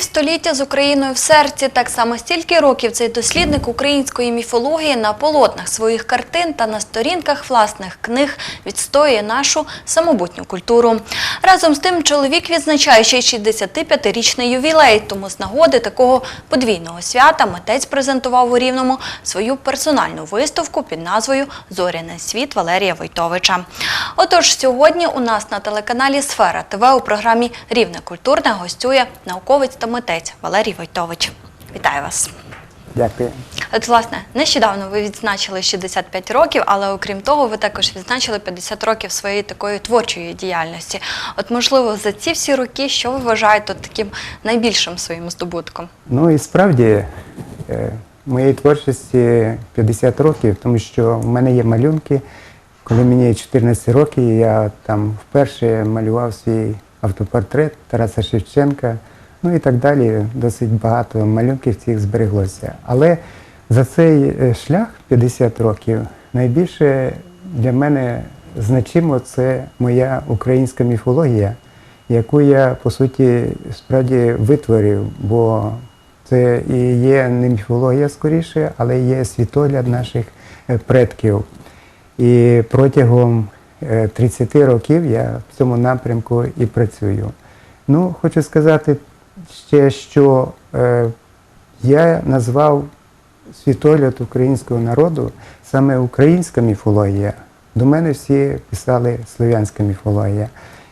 століття з Україною в серці. Так само стільки років цей дослідник української міфології на полотнах своїх картин та на сторінках власних книг відстоює нашу самобутню культуру. Разом з тим чоловік відзначає ще 65-річний ювілей. Тому з нагоди такого подвійного свята митець презентував у Рівному свою персональну виставку під назвою Зоряний світ Валерія Войтовича. Отож, сьогодні у нас на телеканалі Сфера ТВ у програмі Рівне культурне гостює науковець та митець Валерій Войтович. Вітаю вас! Дякую. От, власне, нещодавно ви відзначили 65 років, але окрім того, ви також відзначили 50 років своєї такої творчої діяльності. От, можливо, за ці всі роки, що ви вважаєте таким найбільшим своїм здобутком? Ну і справді е, моєї творчості 50 років, тому що в мене є малюнки. Коли мені 14 років, я там вперше малював свій автопортрет Тараса Шевченка, ну і так далі. Досить багато малюнків цих збереглося. Але за цей е, шлях 50 років найбільше для мене значимо це моя українська міфологія, яку я по суті справді витворив, бо це і є не міфологія скоріше, але є світогляд наших е, предків. І протягом е, 30 років я в цьому напрямку і працюю. Ну, хочу сказати ще, що е, я назвав світогляд українського народу саме українська міфологія. До мене всі писали слов'янська міфологія.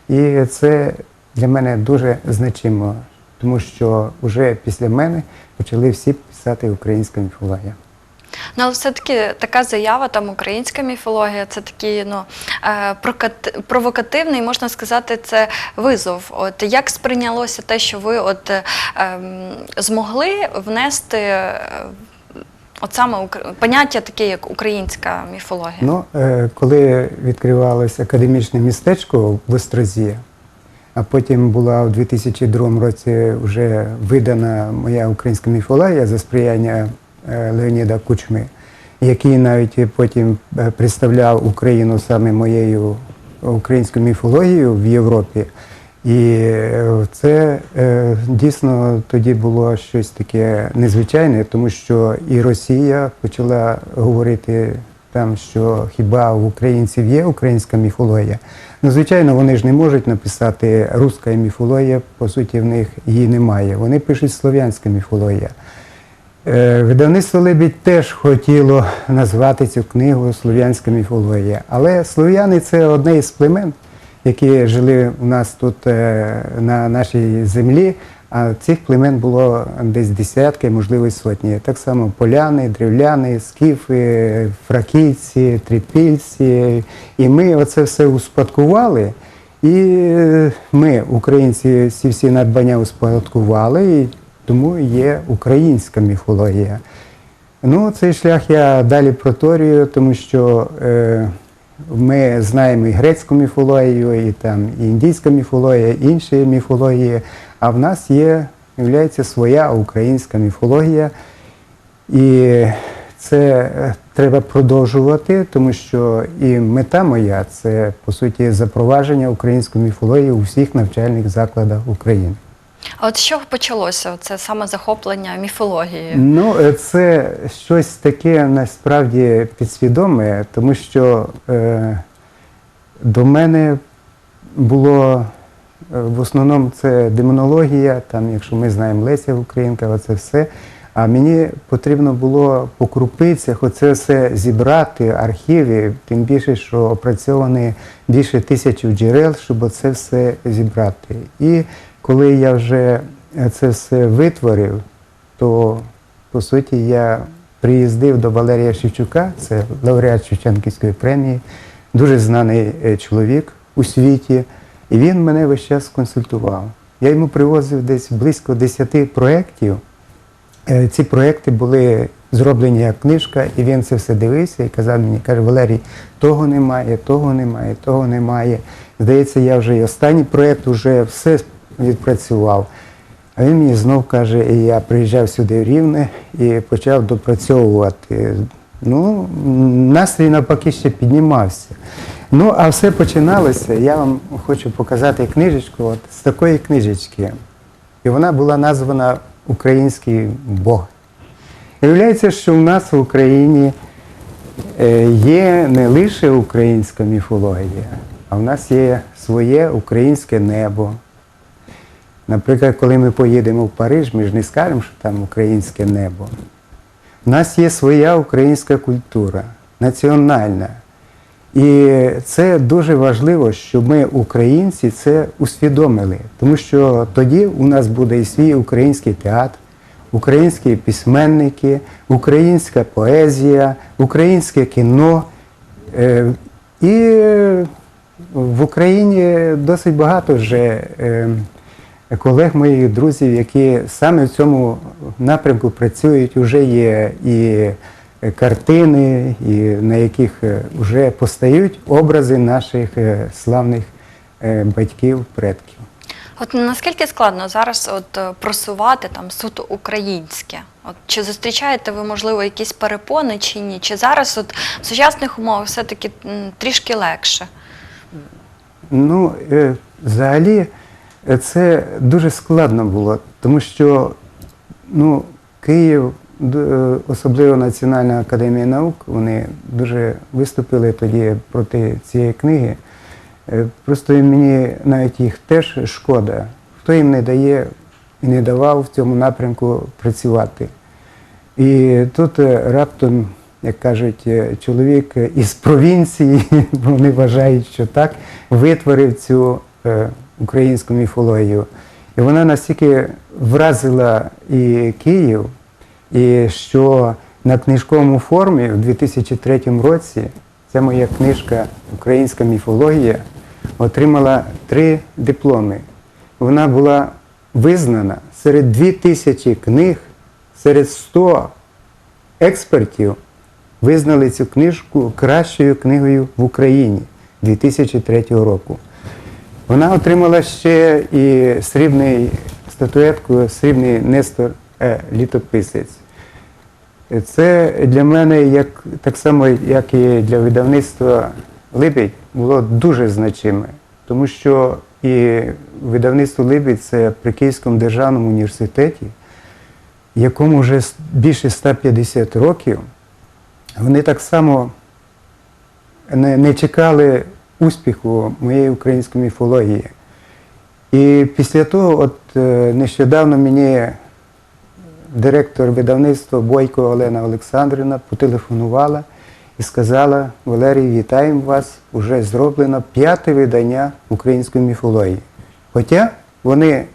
І це для мене дуже значимо, тому що вже після мене почали всі писати українська міфологія. Ну, але все-таки така заява, там українська міфологія, це такий ну, е, провокативний, можна сказати, це визов. От як сприйнялося те, що ви от, е, ем, змогли внести е, от саме поняття таке, як українська міфологія? Ну, е, коли відкривалося академічне містечко в Острозі, а потім була у 2002 році вже видана моя українська міфологія за сприяння Леоніда Кучми, який навіть потім е, представляв Україну саме моєю українською міфологією в Європі. І е, це е, дійсно тоді було щось таке незвичайне, тому що і Росія почала говорити там, що хіба в українців є українська міфологія. Ну, звичайно, вони ж не можуть написати руська міфологія, по суті, в них її немає. Вони пишуть слов'янська міфологія. Е, Видавництво Лебідь теж хотіло назвати цю книгу Слов'янська міфологія. Але слов'яни це одне із племен, які жили у нас тут е, на нашій землі. А цих племен було десь десятки, можливо, сотні. Так само поляни, древляни, скіфи, фракійці, трипільці. І ми оце все успадкували. І ми, українці, ці всі надбання успадкували, тому є українська міфологія. Ну, цей шлях я далі проторюю, тому що е, ми знаємо і грецьку міфологію, і там і індійська міфологія, і інші міфології. А в нас є, являється своя українська міфологія. І це е, треба продовжувати, тому що і мета моя це по суті запровадження української міфології у всіх навчальних закладах України. А от з чого почалося це саме захоплення міфологією? Ну, е, це щось таке насправді підсвідоме, тому що е, до мене було е, в основному це демонологія, там, якщо ми знаємо Леся Українка, оце все. А мені потрібно було по крупицях оце все зібрати, архіви, тим більше, що опрацьовані більше тисячі джерел, щоб оце все зібрати. І коли я вже це все витворив, то по суті я приїздив до Валерія Шевчука, це лауреат Шевченківської премії, дуже знаний е, чоловік у світі, і він мене весь час консультував. Я йому привозив десь близько 10 проєктів. Е, Ці проєкти були зроблені як книжка, і він це все дивився і казав мені, каже, Валерій, того немає, того немає, того немає. Здається, я вже і останній проєкт вже все відпрацював. А він мені знов каже, і я приїжджав сюди в Рівне і почав допрацьовувати. Ну, настрій навпаки ще піднімався. Ну, а все починалося. Я вам хочу показати книжечку от з такої книжечки. і вона була названа Український Бог. Виявляється, що в нас в Україні е, є не лише українська міфологія, а в нас є своє українське небо. Наприклад, коли ми поїдемо в Париж, ми ж не скажемо, що там українське небо. У нас є своя українська культура, національна. І це дуже важливо, щоб ми, українці, це усвідомили. Тому що тоді у нас буде і свій український театр, українські письменники, українська поезія, українське кіно. Е, І в Україні досить багато вже е, колег моїх друзів, які саме в цьому напрямку працюють, вже є і картини, і на яких е, вже постають образи наших е, славних е, батьків, предків. От наскільки складно зараз от е, просувати там суто українське? От чи зустрічаєте ви можливо якісь перепони чи ні? Чи зараз от в сучасних умовах все-таки трішки легше? Ну, е, взагалі, е, це дуже складно було, тому що ну, Київ, е, особливо Національна академія наук, вони дуже виступили тоді проти цієї книги. Е, Просто мені навіть їх теж шкода, хто їм не дає і не давав в цьому напрямку працювати. І тут е, раптом, як кажуть, е, чоловік із провінції, вони вважають, що так, витворив цю е, українську міфологію. І вона настільки вразила і Київ, і що на книжковому формі в 2003 році ця моя книжка Українська міфологія отримала три дипломи. Вона була визнана серед 2000 книг, серед 100 експертів визнали цю книжку кращою книгою в Україні 2003 року. Вона отримала ще і срібний статуетку, срібний Нестор е, літописець. Це для мене, як, так само, як і для видавництва Либідь, було дуже значиме, тому що і видавництво Либідь це при Київському державному університеті, якому вже більше 150 років, вони так само не, не чекали успіху моєї української міфології. І після того, от е, нещодавно мені директор видавництва Бойко Олена Олександрівна потелефонувала і сказала: Валерій, вітаємо вас! Уже зроблено п'яте видання української міфології. Хоча вони,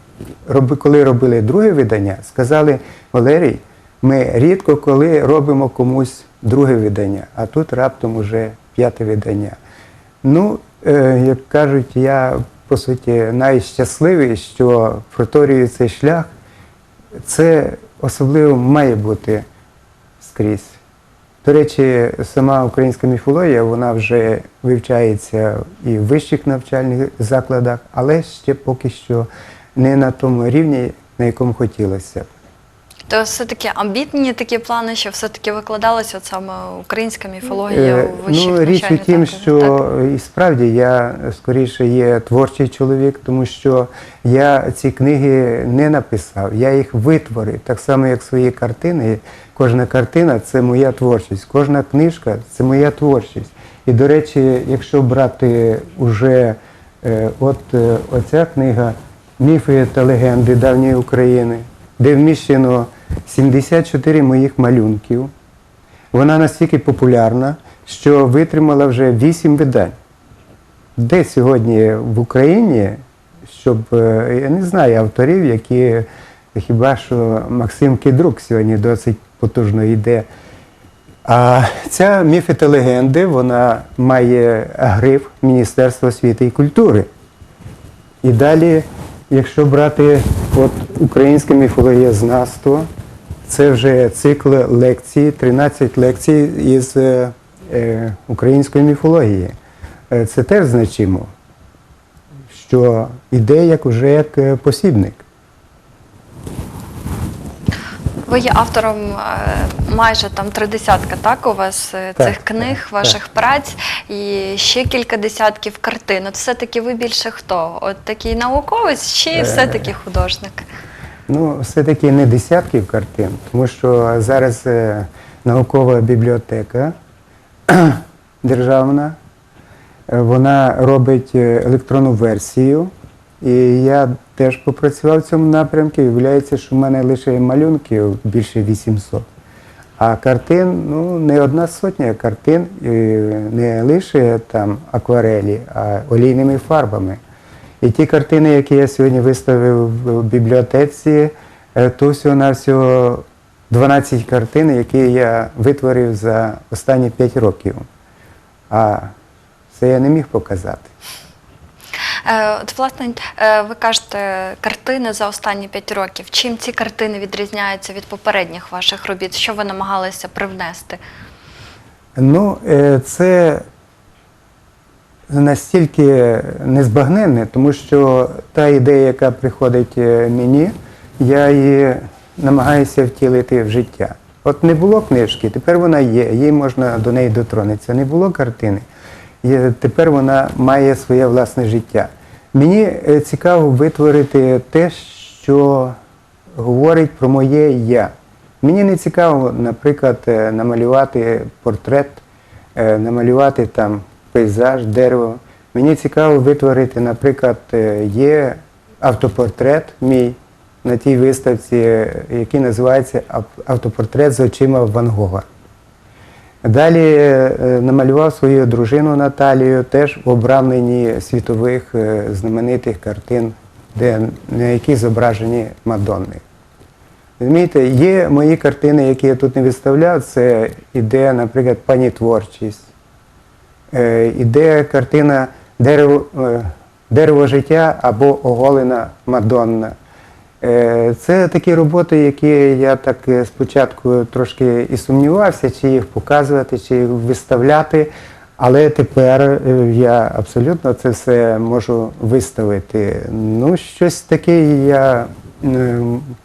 коли робили друге видання, сказали, Валерій, ми рідко коли робимо комусь друге видання, а тут раптом уже п'яте видання. Ну, е, як кажуть, я по суті найщасливий, що проторюю цей шлях. Це особливо має бути скрізь. До речі, сама українська міфологія вона вже вивчається і в вищих навчальних закладах, але ще поки що не на тому рівні, на якому хотілося. То все-таки амбітні такі плани, що все-таки викладалася от саме українська міфологія Е, у вищих ну, річ у тім, що так? і справді я скоріше є творчий чоловік, тому що я ці книги не написав, я їх витворив. Так само, як свої картини. Кожна картина це моя творчість, кожна книжка це моя творчість. І, до речі, якщо брати уже е, от е, оця книга Міфи та легенди давньої України, де вміщено 74 моїх малюнків. Вона настільки популярна, що витримала вже вісім видань. Де сьогодні в Україні, щоб е, я не знаю авторів, які хіба що Максим Кідрук сьогодні досить потужно йде. А ця міфи та легенди, вона має гриф Міністерства освіти і культури. І далі, якщо брати от українське міфологієзнавство, це вже цикл лекцій, 13 лекцій із е, е, української міфології. Е, Це теж значимо, що іде як уже як е, посібник. Ви є автором е, майже там три десятка, так, у вас е, Так, цих книг, так, ваших праць і ще кілька десятків картин. От все-таки ви більше хто? От такий науковець чи Е. все-таки художник? Ну, все-таки не десятків картин, тому що зараз наукова бібліотека державна, вона робить електронну версію. І я теж попрацював в цьому напрямку. І виявляється, що в мене лише малюнків більше 800. А картин, ну, не одна сотня картин, не лише там акварелі, а олійними фарбами. І ті картини, які я сьогодні виставив в бібліотеці, е, то всього-навсього 12 картин, які я витворив за останні 5 років. А це я не міг показати. Е, От, власне, е, ви кажете, картини за останні п'ять років. Чим ці картини відрізняються від попередніх ваших робіт? Що ви намагалися привнести? Ну, е, це настільки незбагненне, тому що та ідея, яка приходить мені, я її намагаюся втілити в життя. От не було книжки, тепер вона є, їй можна до неї дотронутися. Не було картини, тепер вона має своє власне життя. Мені е, цікаво витворити те, що говорить про моє я. Мені не цікаво, наприклад, е, намалювати портрет, е, намалювати там пейзаж, дерево. Мені цікаво витворити, наприклад, є автопортрет мій на тій виставці, який називається Автопортрет з очима Ван Гога. Далі е, намалював свою дружину Наталію теж в обрамленні світових е, знаменитих картин, де, на яких зображені Мадонни. Розумієте, є мої картини, які я тут не виставляв, це іде, наприклад, пані творчість, е, іде картина дерево, е, дерево життя або оголена Мадонна. Е, Це такі роботи, які я так е, спочатку трошки і сумнівався, чи їх показувати, чи їх виставляти. Але тепер е, я абсолютно це все можу виставити. Ну, щось таке я,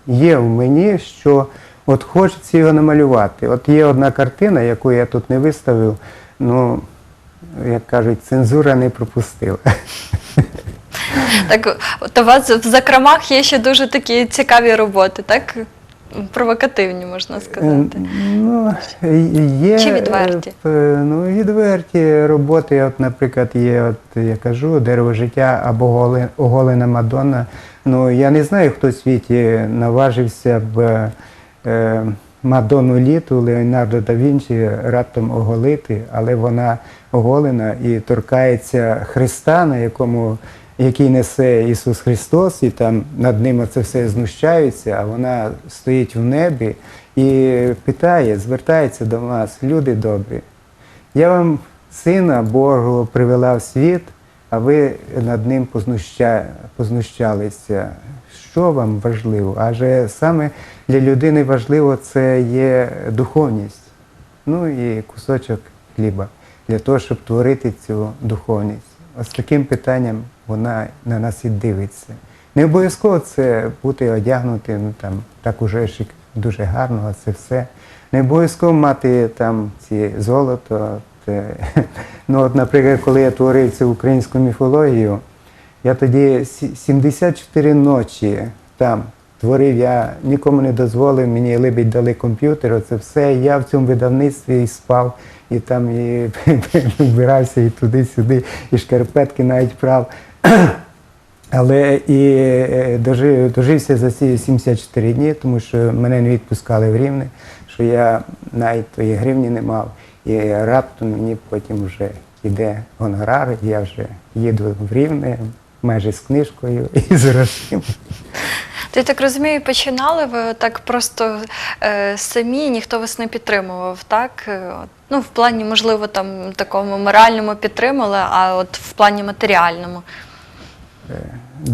є в мені, що от хочеться його намалювати. От є одна картина, яку я тут не виставив, ну, як кажуть, цензура не пропустила. Так, от у вас в закромах є ще дуже такі цікаві роботи, так? Провокативні, можна сказати. Е, Ну, є, Чи відверті? е, Ну, відверті роботи. От, наприклад, є, от я кажу, дерево життя або голе- оголена Мадонна. Ну, я не знаю, хто в світі наважився б е, Мадонну літу Леонардо да Вінчі раптом оголити, але вона оголена і торкається Христа, на якому який несе Ісус Христос, і там над ним це все знущаються, а вона стоїть в небі і питає, звертається до вас, люди добрі. Я вам сина Божого привела в світ, а ви над ним познуща... познущалися. Що вам важливо? Адже саме для людини важливо це є духовність, ну і кусочок хліба для того, щоб творити цю духовність. Ось таким питанням вона на нас і дивиться. Не обов'язково це бути одягнутим ну, там, так уже дуже гарно, це все. Не обов'язково мати там ці золото. Те. Ну, от, наприклад, коли я творив цю українську міфологію, я тоді 74 ночі там творив, я нікому не дозволив, мені либідь дали комп'ютер, оце все. Я в цьому видавництві і спав, і там і вбирався і туди-сюди, і шкарпетки навіть прав. Але і е, дожив, дожився за ці 74 дні, тому що мене не відпускали в Рівне, що я навіть тої гривні не мав. І раптом мені потім вже йде гонорар, я вже їду в Рівне майже з книжкою і з грошима. Я так розумію, починали ви так просто е, самі, ніхто вас не підтримував, так? Е, Ну, в плані, можливо, там такому моральному підтримали, а от в плані матеріальному.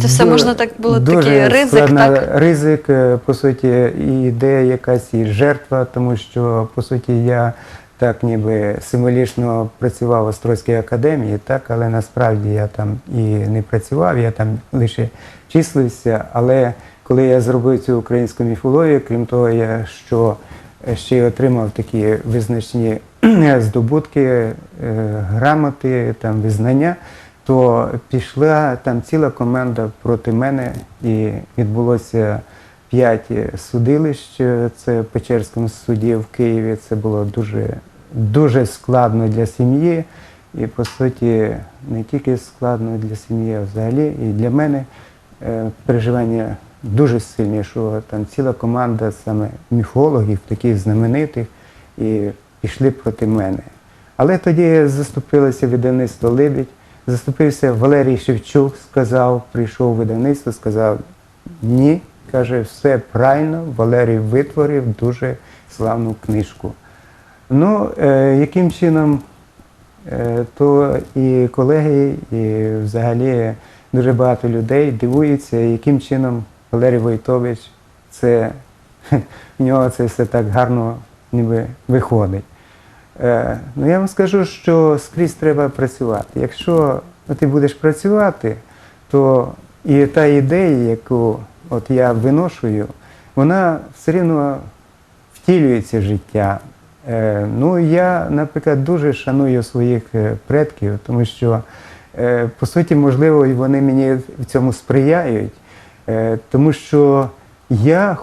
Це все можна так було такий ризик, складна- так? Ризик, е, по суті, і йде якась і жертва, тому що, по суті, я так ніби символічно працював в Острозькій академії, так, але насправді я там і не працював, я там лише числився. Але коли я зробив цю українську міфологію, крім того, я що ще й отримав такі визначні здобутки, е, грамоти, там, визнання, то пішла там ціла команда проти мене і відбулося п'ять судилищ. е, Це в Печерському суді в Києві. Це було дуже, дуже складно для сім'ї. І по суті, не тільки складно для сім'ї, а взагалі і для мене е, переживання дуже сильні, що там ціла команда саме міфологів, таких знаменитих, і пішли проти мене. Але тоді заступилося видавництво Либідь, заступився Валерій Шевчук, сказав, прийшов видавництво, сказав ні, каже, все правильно, Валерій витворив дуже славну книжку. Ну, е, яким чином, е, то і колеги, і взагалі дуже багато людей дивуються, яким чином Валерій Войтович це в нього це все так гарно ніби виходить. Е, ну я вам скажу, що скрізь треба працювати. Якщо ти будеш працювати, то і та ідея, яку от я виношую, вона все рівно втілюється в життя. Е, ну, я, наприклад, дуже шаную своїх е, предків, тому що, по суті, можливо, вони мені в цьому сприяють, тому що я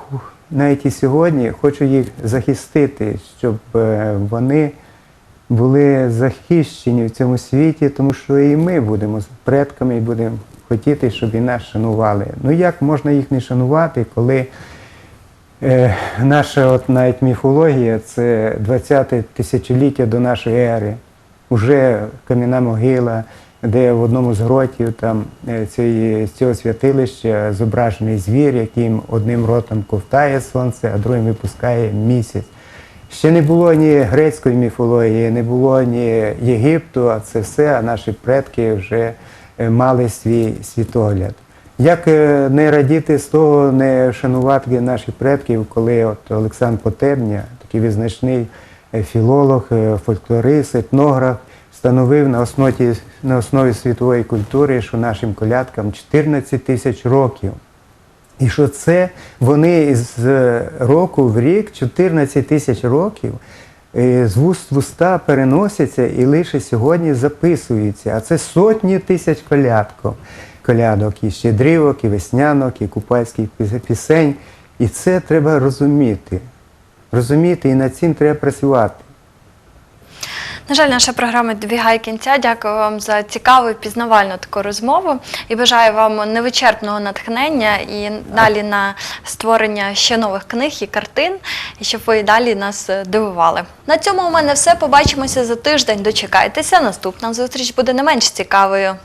навіть і сьогодні хочу їх захистити, щоб е, вони були захищені в цьому світі, тому що і ми будемо предками і будемо хотіти, щоб і нас шанували. Ну як можна їх не шанувати, коли е, наша от навіть міфологія це 20-те тисячоліття до нашої ери, уже кам'яна могила, де в одному з гротів там е, цієї- з цього святилища зображений звір, яким одним ротом ковтає сонце, а другим випускає місяць. Ще не було ні грецької міфології, не було ні Єгипту, а це все, а наші предки вже е, мали свій світогляд. Як е, не радіти з того, не шанувати наших предків, коли от Олександр Потебня, такий визначний філолог, фольклорист, етнограф, встановив на основі, на основі світової культури, що нашим колядкам 14 тисяч років. І що це вони з року в рік, 14 тисяч років, е, з вуст в уста переносяться і лише сьогодні записуються. А це сотні тисяч колядків, колядок, і щедрівок, і веснянок, і купальських пісень. І це треба розуміти. Розуміти, і над цим треба працювати. На жаль, наша програма добігає кінця. Дякую вам за цікаву і пізнавальну таку розмову і бажаю вам невичерпного натхнення і далі на створення ще нових книг і картин, і щоб ви далі нас дивували. На цьому у мене все. Побачимося за тиждень. Дочекайтеся. Наступна зустріч буде не менш цікавою.